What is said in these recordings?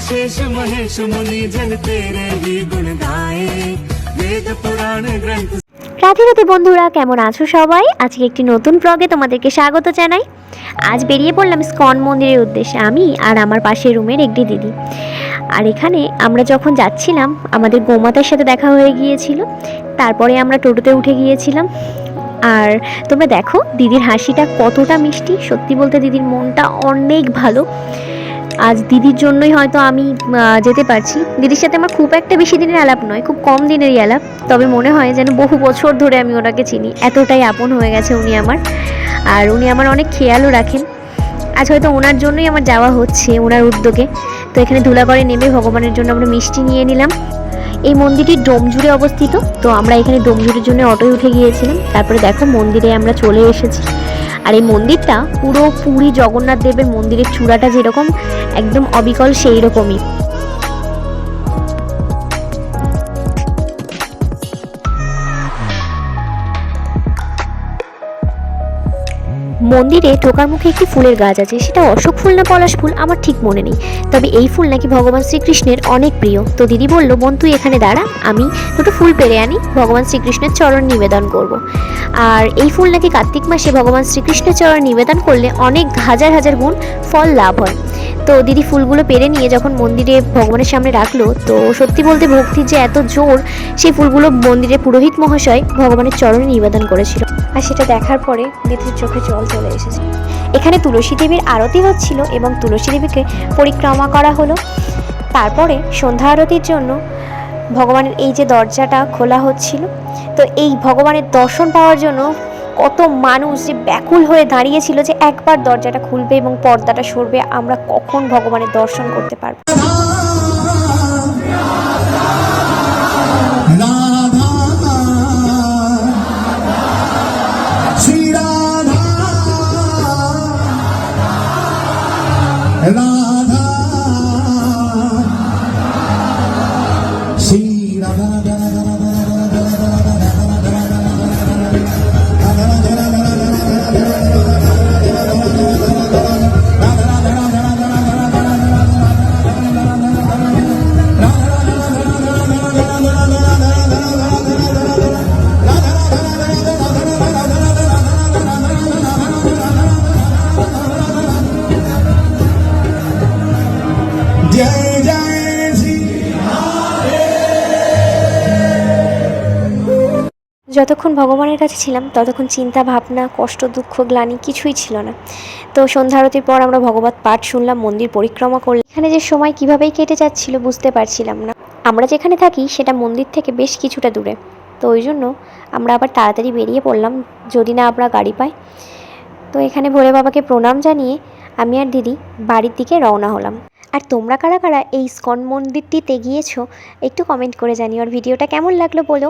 शेष महेश मुनि जन तेरे ही गुण गाए वेद पुराण ग्रंथ রাধে রাধে বন্ধুরা কেমন আছো সবাই আজকে একটি নতুন ব্লগে তোমাদেরকে স্বাগত জানাই আজ বেরিয়ে পড়লাম স্কন মন্দিরের উদ্দেশ্যে আমি আর আমার পাশের রুমের একটি দিদি আর এখানে আমরা যখন যাচ্ছিলাম আমাদের গোমাতার সাথে দেখা হয়ে গিয়েছিল তারপরে আমরা টোটোতে উঠে গিয়েছিলাম আর তোমরা দেখো দিদির হাসিটা কতটা মিষ্টি সত্যি বলতে দিদির মনটা অনেক ভালো আজ দিদির জন্যই হয়তো আমি যেতে পারছি। দিদির সাথে আমার খুব একটা বেশি দিনের আলাপ নয়, খুব কম দিনেরই আলাপ। তবে মনে হয় যেন বহু বছর ধরে আমি ওনাকে চিনি, এতটাই আপন হয়ে গেছে উনি আমার। আর উনি আমার অনেক খেয়ালও রাখেন। আজ হয়তো ওনার জন্যই আমার যাওয়া হচ্ছে, ওনার উদ্যোগে। তো এখানে ধুলাগড়ে নেমে ভগবানের জন্য আমরা মিষ্টি নিয়ে নিলাম। এই মন্দিরটি ডোমজুড়ে অবস্থিত, তো আমরা এখানে ডোমজুড়ের জন্য অটোয় উঠে গিয়েছিলাম। তারপরে দেখো মন্দিরে আমরা চলে এসেছি। আর এই মন্দিরটা পুরো পুরী জগন্নাথ দেবের মন্দিরের চূড়াটা যেরকম, একদম অবিকল সেই রকমই মন্দিরে ঢোকার মুখে একটি ফুলের গাছ আছে, সেটা অশোক ফুল না পলাশ ফুল আমার ঠিক মনে নেই। তবে এই ফুল নাকি ভগবান শ্রীকৃষ্ণের অনেক প্রিয়। তো দিদি বলল বোন তুই এখানে দাঁড়া, আমি দুটো ফুল পেরে আনি, ভগবান শ্রীকৃষ্ণের চরণ নিবেদন করব। আর এই ফুল নাকি কার্তিক মাসে ভগবান শ্রীকৃষ্ণের চরণ নিবেদন করলে অনেক হাজার হাজার গুণ ফল লাভ হয়। তো দিদি ফুলগুলো পেরে নিয়ে যখন মন্দিরে ভগবানের সামনে রাখল তো সত্যি বলতে ভক্তির যে এত জোর সেই ফুলগুলো মন্দিরে পুরোহিত মহাশয় ভগবানের চরণে নিবেদন করেছিল। আর সেটা দেখার পরে দিদির চোখে জল চলে এসেছে। এখানে তুলসী দেবীর আরতি হচ্ছিল এবং তুলসী দেবীকে পরিক্রমা করা হলো। তারপরে সন্ধ্যা আরতির জন্য ভগবানের এই যে দরজাটা খোলা হচ্ছিল, তো এই ভগবানের দর্শন পাওয়ার জন্য কত মানুষ যে ব্যাকুল হয়ে দাঁড়িয়েছিল যে একবার দরজাটা খুলবে এবং পর্দাটা সরবে, আমরা কখন ভগবানের দর্শন করতে পারব? শ্রী যতক্ষণ ভগবানের কাছে ছিলাম, ততক্ষণ চিন্তা, ভাবনা, কষ্ট, দুঃখ, গ্লানি কিছুই ছিল না। তো সন্ধ্যা আরতির পর আমরা ভগবত পাঠ শুনলাম, মন্দির পরিক্রমা করলাম। এখানে যে সময় কিভাবেই কেটে যাচ্ছিল বুঝতে পারছিলাম না। আমরা যেখানে থাকি, সেটা মন্দির থেকে বেশ কিছুটা দূরে। তো ওই জন্য আমরা আবার তাড়াতাড়ি বেরিয়ে পড়লাম, যদি না আমরা গাড়ি পাই। তো এখানে ভোলে বাবাকে প্রণাম জানিয়ে আমি আর দিদি বাড়ির দিকে রওনা হলাম। আর তোমরা কারা কারা এই স্কন মন্দিরটিতে গিয়েছো, একটু কমেন্ট করে জানিও। আর ভিডিওটা কেমন লাগল বলো।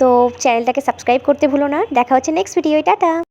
তো চ্যানেলটাকে সাবস্ক্রাইব করতে ভুলো না। দেখা হচ্ছে নেক্সট ভিডিও টাটা!